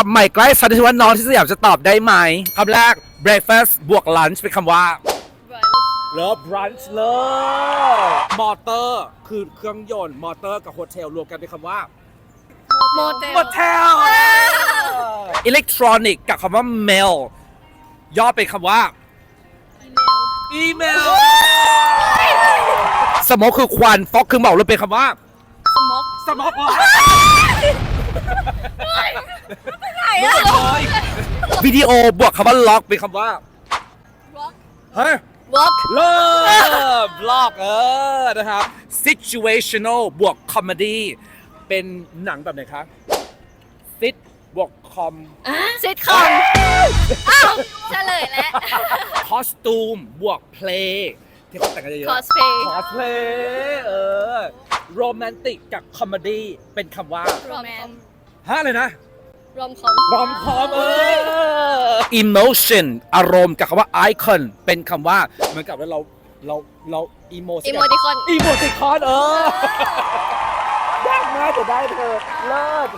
ศัพท์ใหม่ใกล้สันติว่าน้องที่สยามจะตอบได้ไหมคำแรก breakfast บวก lunch เป็นคำว่า เลิฟ brunch เลิฟมอเตอร์คือเครื่องยนต์มอเตอร์กับโฮเทลรวมกันเป็นคำว่า โมเตลโฮเทลอิเล็กทรอนิกกับคำว่า mail ย่อเป็นคำว่า อีเมลสโมกคือควันฟอกคือเหมาเลยเป็นคำว่า สมอกสโมกไหน อะวิดีโอบวกคำว่าล็อกเป็นคำว่าเฮ้ยวอล์กเลิฟล็อกเออนะครับ situational บวก comedy เป็นหนังแบบไหนคะ sit บวก com ซิทคอมอ้าวเฉลยแล้ว costume บวก play ที่เขาแต่งกันเยอะคอๆสเพย์ cosplay เออ romantic กับ comedy เป็นคำว่า โรแมน ฮะเลยนะ รอมคอมรอมคอมเออ emotion อารมณ์กับคำว่า icon เป็นคำว่าเหมือนกับว่าเราเราเรา emo อิโมติคอนอีโมติคอนเออ ยากมากแต่ได้เธอเลิศ